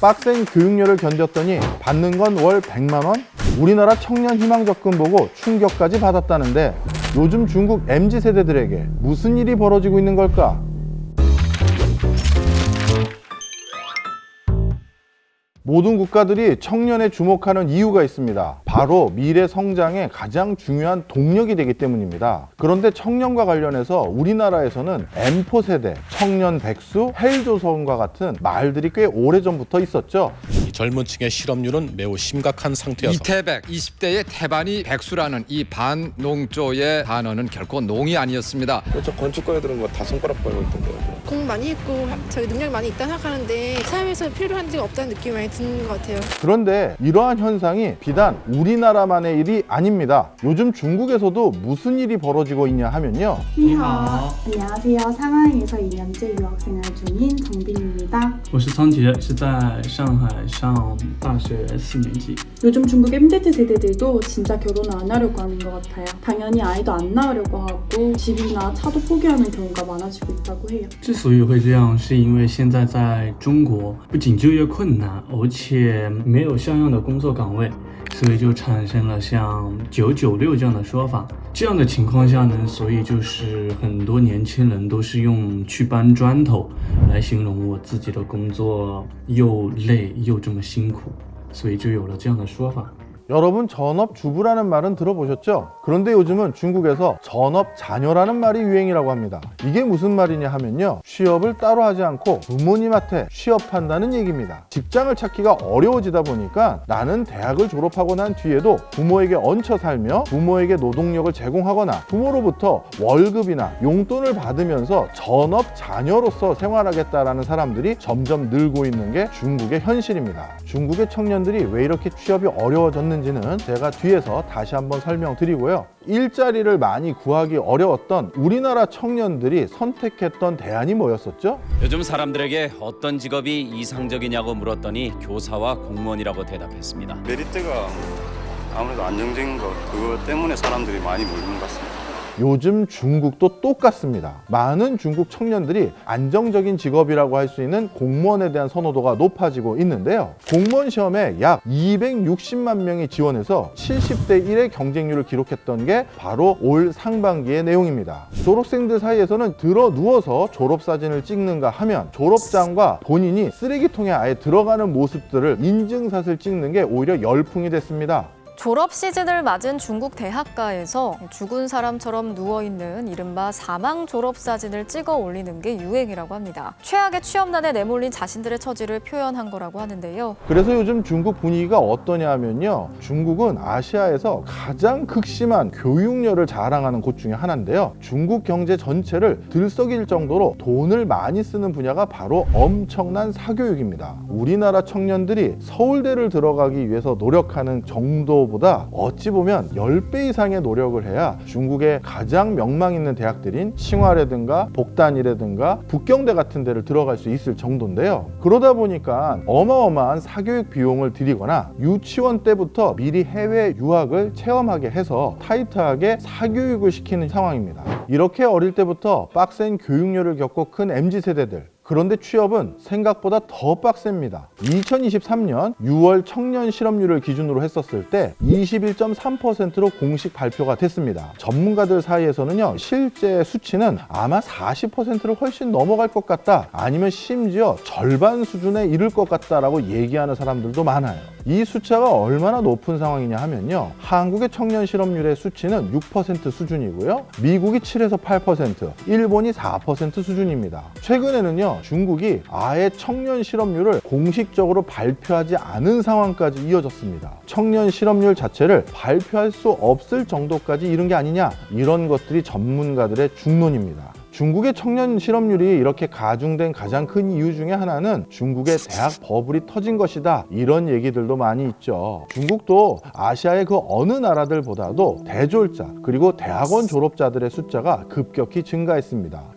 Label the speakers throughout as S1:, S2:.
S1: 빡센 교육료를 견뎠더니 받는 건 월 100만 원? 우리나라 청년 희망 접근 보고 충격까지 받았다는데 요즘 중국 MZ 세대들에게 무슨 일이 벌어지고 있는 걸까? 모든 국가들이 청년에 주목하는 이유가 있습니다. 바로 미래 성장의 가장 중요한 동력이 되기 때문입니다. 그런데 청년과 관련해서 우리나라에서는 M4 세대, 청년 백수, 헬조선과 같은 말들이 꽤 오래전부터 있었죠.
S2: 이 젊은 층의 실업률은 매우 심각한 상태여서
S3: 이태백 20대의 태반이 백수라는 이 반농조의 단어는 결코 농이 아니었습니다.
S4: 저 건축과에 들은 거다 손가락 벌고 있던데요.
S5: 공부 많이 했고 저희 능력 많이 있다 생각하는데 삶에서 필요한 게 없다는 느낌이 많이 드는 것 같아요.
S1: 그런데 이러한 현상이 비단 우리나라만의 일이 아닙니다. 요즘 중국에서도 무슨 일이 벌어지고 있냐 하면요.
S6: 안녕하세요. 상하이에서 2년째 유학 생활 중인 정빈입니다.
S7: 我是仓杰，是在上海上大学四年级。
S6: 요즘 중국 MZ 세대들도 진짜 결혼을 안 하려고 하는 것 같아요. 당연히 아이도 안 낳으려고 하고 집이나 차도 포기하는 경우가 많아지고 있다고 해요.
S7: 之所以会这样，是因为现在在中国不仅就业困难，而且没有像样的工作岗位， 所以就产生了像“九九六”这样的说法。这样的情况下呢，所以就是很多年轻人都是用去搬砖头来形容我自己的工作又累又这么辛苦，所以就有了这样的说法。
S1: 여러분 전업주부라는 말은 들어보셨죠? 그런데 요즘은 중국에서 전업자녀라는 말이 유행이라고 합니다. 이게 무슨 말이냐 하면요. 취업을 따로 하지 않고 부모님한테 취업한다는 얘기입니다. 직장을 찾기가 어려워지다 보니까 나는 대학을 졸업하고 난 뒤에도 부모에게 얹혀 살며 부모에게 노동력을 제공하거나 부모로부터 월급이나 용돈을 받으면서 전업자녀로서 생활하겠다라는 사람들이 점점 늘고 있는 게 중국의 현실입니다. 중국의 청년들이 왜 이렇게 취업이 어려워졌는지 는 제가 뒤에서 다시 한번 설명드리고요. 일자리를 많이 구하기 어려웠던 우리나라 청년들이 선택했던 대안이 뭐였었죠?
S8: 요즘 사람들에게 어떤 직업이 이상적이냐고 물었더니 교사와 공무원이라고 대답했습니다.
S4: 메리트가 아무래도 안정적인 거 그거 때문에 사람들이 많이 몰리는 것 같습니다.
S1: 요즘 중국도 똑같습니다. 많은 중국 청년들이 안정적인 직업이라고 할 수 있는 공무원에 대한 선호도가 높아지고 있는데요. 공무원 시험에 약 260만 명이 지원해서 70대 1의 경쟁률을 기록했던 게 바로 올 상반기의 내용입니다. 졸업생들 사이에서는 들어 누워서 졸업사진을 찍는가 하면 졸업장과 본인이 쓰레기통에 아예 들어가는 모습들을 인증샷을 찍는 게 오히려 열풍이 됐습니다.
S9: 졸업 시즌을 맞은 중국 대학가에서 죽은 사람처럼 누워있는 이른바 사망 졸업 사진을 찍어 올리는 게 유행이라고 합니다. 최악의 취업난에 내몰린 자신들의 처지를 표현한 거라고 하는데요.
S1: 그래서 요즘 중국 분위기가 어떠냐 하면요. 중국은 아시아에서 가장 극심한 교육열을 자랑하는 곳 중에 하나인데요. 중국 경제 전체를 들썩일 정도로 돈을 많이 쓰는 분야가 바로 엄청난 사교육입니다. 우리나라 청년들이 서울대를 들어가기 위해서 노력하는 정도 보다 어찌 보면 10배 이상의 노력을 해야 중국의 가장 명망 있는 대학들인 칭화라든가 복단이라든가 북경대 같은 데를 들어갈 수 있을 정도인데요. 그러다 보니까 어마어마한 사교육 비용을 들이거나 유치원 때부터 미리 해외 유학을 체험하게 해서 타이트하게 사교육을 시키는 상황입니다. 이렇게 어릴 때부터 빡센 교육열을 겪고 큰 MZ 세대들 그런데 취업은 생각보다 더 빡셉니다. 2023년 6월 청년 실업률을 기준으로 했었을 때 21.3%로 공식 발표가 됐습니다. 전문가들 사이에서는요, 실제 수치는 아마 40%를 훨씬 넘어갈 것 같다. 아니면 심지어 절반 수준에 이를 것 같다라고 얘기하는 사람들도 많아요. 이 숫자가 얼마나 높은 상황이냐 하면요. 한국의 청년 실업률의 수치는 6% 수준이고요. 미국이 7에서 8%, 일본이 4% 수준입니다. 최근에는요, 중국이 아예 청년 실업률을 공식적으로 발표하지 않은 상황까지 이어졌습니다. 청년 실업률 자체를 발표할 수 없을 정도까지 이른 게 아니냐, 이런 것들이 전문가들의 중론입니다. 중국의 청년 실업률이 이렇게 가중된 가장 큰 이유 중에 하나는 중국의 대학 버블이 터진 것이다. 이런 얘기들도 많이 있죠. 중국도 아시아의 그 어느 나라들보다도 대졸자 그리고 대학원 졸업자들의 숫자가 급격히 증가했습니다.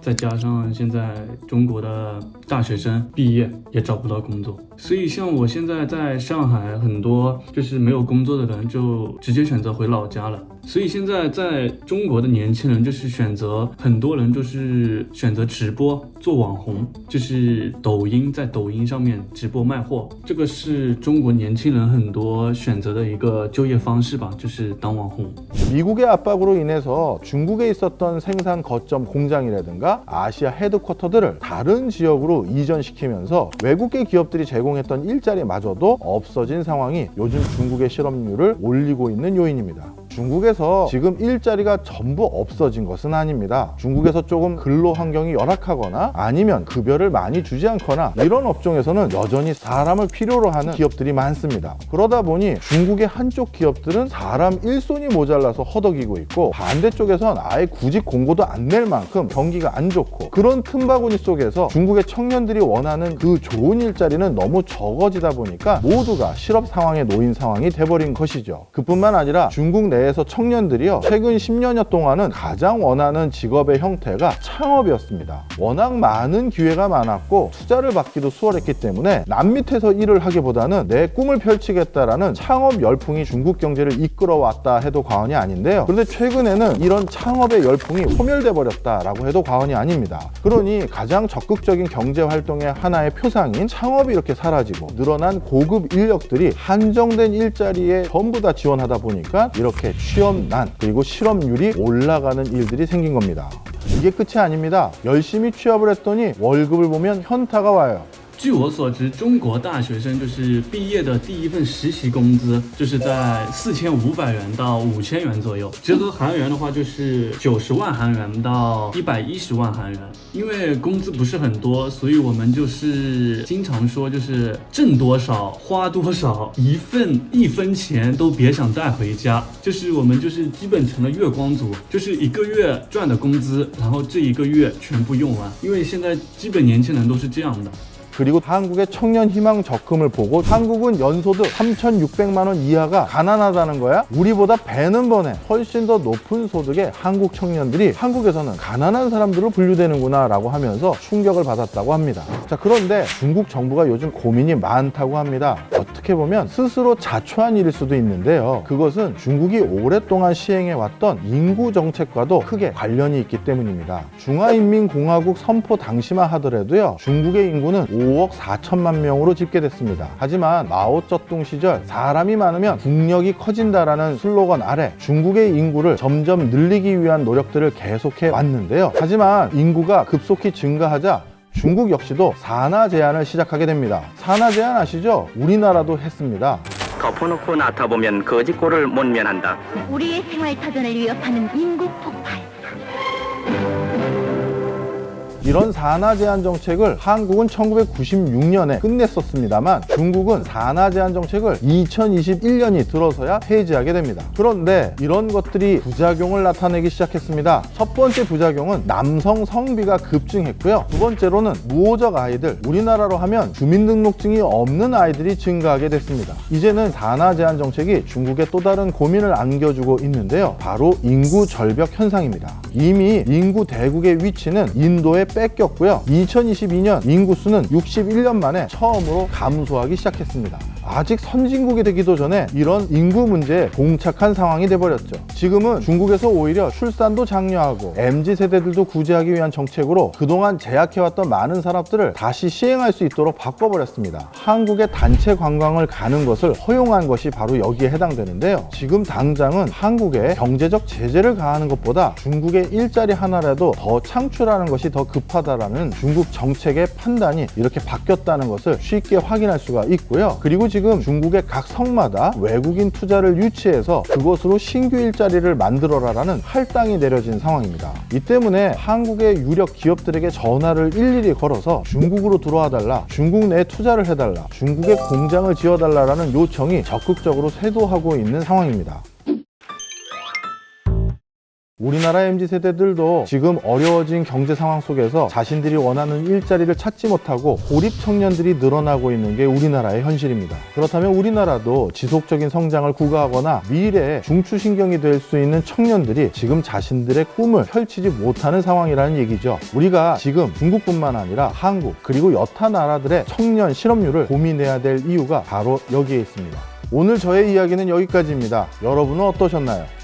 S7: 再加上现在中国的大学生毕业也找不到工作，所以像我现在在上海，很多就是没有工作的人就直接选择回老家了。所以现在在中国的年轻人就是选择，很多人就是选择直播做网红，就是抖音在抖音上面直播卖货，这个是中国年轻人很多选择的一个就业方式吧，就是当网红。
S1: 미국의 압박으로 인해서 중국에 있었던 생산 거점 공장이라든가 아시아 헤드쿼터들을 다른 지역으로 이전시키면서 외국계 기업들이 제공했던 일자리마저도 없어진 상황이 요즘 중국의 실업률을 올리고 있는 요인입니다. 중국에서 지금 일자리가 전부 없어진 것은 아닙니다. 중국에서 조금 근로 환경이 열악하거나 아니면 급여를 많이 주지 않거나 이런 업종에서는 여전히 사람을 필요로 하는 기업들이 많습니다. 그러다 보니 중국의 한쪽 기업들은 사람 일손이 모자라서 허덕이고 있고 반대쪽에선 아예 구직 공고도 안 낼 만큼 경기가 안 좋고 그런 틈바구니 속에서 중국의 청년들이 원하는 그 좋은 일자리는 너무 적어지다 보니까 모두가 실업 상황에 놓인 상황이 돼버린 것이죠. 그뿐만 아니라 중국 내 에서 청년들이요 최근 10년여 동안은 가장 원하는 직업의 형태가 창업이었습니다. 워낙 많은 기회가 많았고 투자를 받기도 수월했기 때문에 남 밑에서 일을 하기보다는 내 꿈을 펼치겠다라는 창업 열풍이 중국 경제를 이끌어왔다 해도 과언이 아닌데요. 그런데 최근에는 이런 창업의 열풍이 소멸돼 버렸다라고 해도 과언이 아닙니다. 그러니 가장 적극적인 경제 활동의 하나의 표상인 창업이 이렇게 사라지고 늘어난 고급 인력들이 한정된 일자리에 전부 다 지원하다 보니까 이렇게 취업난 그리고 실업률이 올라가는 일들이 생긴 겁니다. 이게 끝이 아닙니다. 열심히 취업을 했더니 월급을 보면 현타가 와요.
S7: 据我所知，中国大学生就是毕业的第一份实习工资就是在四千五百元到五千元左右，折合韩元的话就是九十万韩元到一百一十万韩元。因为工资不是很多，所以我们就是经常说，就是挣多少花多少，一份一分钱都别想带回家。就是我们就是基本成了月光族，就是一个月赚的工资，然后这一个月全部用完。因为现在基本年轻人都是这样的。
S1: 그리고 한국의 청년 희망 적금을 보고 한국은 연소득 3,600만 원 이하가 가난하다는 거야? 우리보다 배는 번에 훨씬 더 높은 소득의 한국 청년들이 한국에서는 가난한 사람들로 분류되는구나 라고 하면서 충격을 받았다고 합니다. 자, 그런데 중국 정부가 요즘 고민이 많다고 합니다. 어떻게 보면 스스로 자초한 일일 수도 있는데요. 그것은 중국이 오랫동안 시행해왔던 인구 정책과도 크게 관련이 있기 때문입니다. 중화인민공화국 선포 당시만 하더라도요. 중국의 인구는 5억 4천만 명으로 집계됐습니다. 하지만 마오쩌둥 시절 사람이 많으면 국력이 커진다라는 슬로건 아래 중국의 인구를 점점 늘리기 위한 노력들을 계속해 왔는데요. 하지만 인구가 급속히 증가하자 중국 역시도 산하 제한을 시작하게 됩니다. 산하 제한 아시죠? 우리나라도 했습니다.
S10: 덮어놓고 나타보면 거짓골을 못 면한다.
S11: 우리의 생활 터전을 위협하는 인구 폭발.
S1: 이런 산하 제한 정책을 한국은 1996년에 끝냈었습니다만 중국은 산하 제한 정책을 2021년이 들어서야 폐지하게 됩니다. 그런데 이런 것들이 부작용을 나타내기 시작했습니다. 첫 번째 부작용은 남성 성비가 급증했고요. 두 번째로는 무호적 아이들, 우리나라로 하면 주민등록증이 없는 아이들이 증가하게 됐습니다. 이제는 산하 제한 정책이 중국에 또 다른 고민을 안겨주고 있는데요. 바로 인구 절벽 현상입니다. 이미 인구 대국의 위치는 인도에 뺏겼고요. 2022년 인구수는 61년 만에 처음으로 감소하기 시작했습니다. 아직 선진국이 되기도 전에 이런 인구 문제에 봉착한 상황이 돼버렸죠. 지금은 중국에서 오히려 출산도 장려하고 MZ 세대들도 구제하기 위한 정책으로 그동안 제약해왔던 많은 산업들을 다시 시행할 수 있도록 바꿔버렸습니다. 한국의 단체 관광을 가는 것을 허용한 것이 바로 여기에 해당되는데요. 지금 당장은 한국에 경제적 제재를 가하는 것보다 중국의 일자리 하나라도 더 창출하는 것이 더 급하다라는 중국 정책의 판단이 이렇게 바뀌었다는 것을 쉽게 확인할 수가 있고요. 그리고 지금 중국의 각 성마다 외국인 투자를 유치해서 그것으로 신규 일자리를 만들어라라는 할당이 내려진 상황입니다. 이 때문에 한국의 유력 기업들에게 전화를 일일이 걸어서 중국으로 들어와 달라, 중국 내에 투자를 해달라, 중국에 공장을 지어달라라는 요청이 적극적으로 쇄도하고 있는 상황입니다. 우리나라 MZ 세대들도 지금 어려워진 경제 상황 속에서 자신들이 원하는 일자리를 찾지 못하고 고립 청년들이 늘어나고 있는 게 우리나라의 현실입니다. 그렇다면 우리나라도 지속적인 성장을 구가하거나 미래의 중추신경이 될 수 있는 청년들이 지금 자신들의 꿈을 펼치지 못하는 상황이라는 얘기죠. 우리가 지금 중국뿐만 아니라 한국 그리고 여타 나라들의 청년 실업률을 고민해야 될 이유가 바로 여기에 있습니다. 오늘 저의 이야기는 여기까지입니다. 여러분은 어떠셨나요?